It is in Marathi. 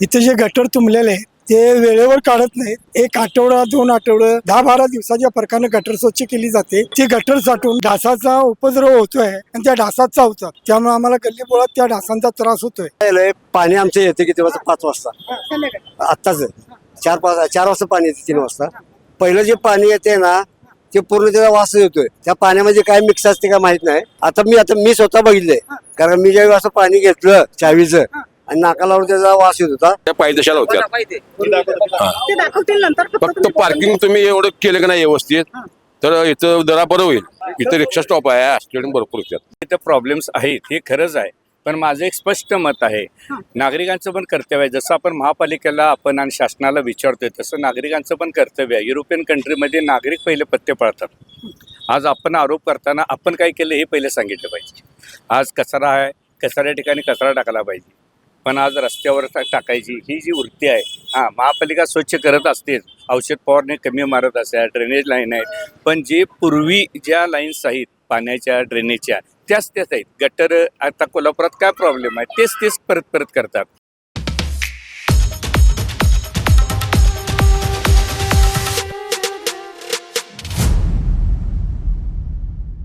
इथे जे गटर तुंबलेले ते वेळेवर काढत नाहीत. एक आठवडा दोन आठवडं दहा बारा दिवसाच्या फरकानं गटर स्वच्छ केली जाते. ती गटर साठून डासाचा उपद्रव होतोय आणि त्या डासात चावतात. त्यामुळे आम्हाला गल्ली बोळात त्या डासांचा त्रास होतोय. पाणी आमचं येते किती वाजता पाच वाजता. आत्ताच चार पाच चार वाजता पाणी येते तीन वाजता. पहिलं जे पाणी येते ना ते पूर्ण त्याचा वास येतोय. त्या पाण्यामध्ये काय मिक्स असते का माहीत नाही. आता मी आता मी स्वतः बघितलंय. कारण मी ज्यावेळी असं पाणी घेतलं चावीचं आणि नाकालावर त्याचा वास येत होता. त्या पायी दशाला होत्या. ते. दाखवतील नंतर फक्त पार्किंग तुम्ही एवढं केलं की नाही व्यवस्थित? तर इथं दरा बरं होईल. इथं रिक्षा स्टॉप आहे ऍक्सिडेंट भरपूर होत्यात. इथं प्रॉब्लेम्स आहेत हे खरंच आहे. पण माझं एक स्पष्ट मत आहे नागरिकांचं पण कर्तव्य आहे. जसं आपण महापालिकेला आपण आणि शासनाला विचारतोय तसं नागरिकांचं पण कर्तव्य आहे. युरोपियन कंट्रीमध्ये नागरिक पहिले पत्ते पळतात. आज आपण आरोप करताना आपण काय केलं हे पहिले सांगितलं पाहिजे. आज कचरा आहे कचऱ्या ठिकाणी कचरा टाकला पाहिजे. पण आज रस्त्यावर टाकायची. ही जी वृत्ती आहे हां महापालिका स्वच्छ करत असतेच औषध फवारणी कमी मारत असेल ड्रेनेज लाईन आहेत पण जे पूर्वी ज्या लाईन्स आहेत पाण्याच्या ड्रेनेजच्या त्याच त्याच आहेत. गटर आता कोल्हापुरात काय प्रॉब्लेम आहे? तेच तेच परत परत करतात.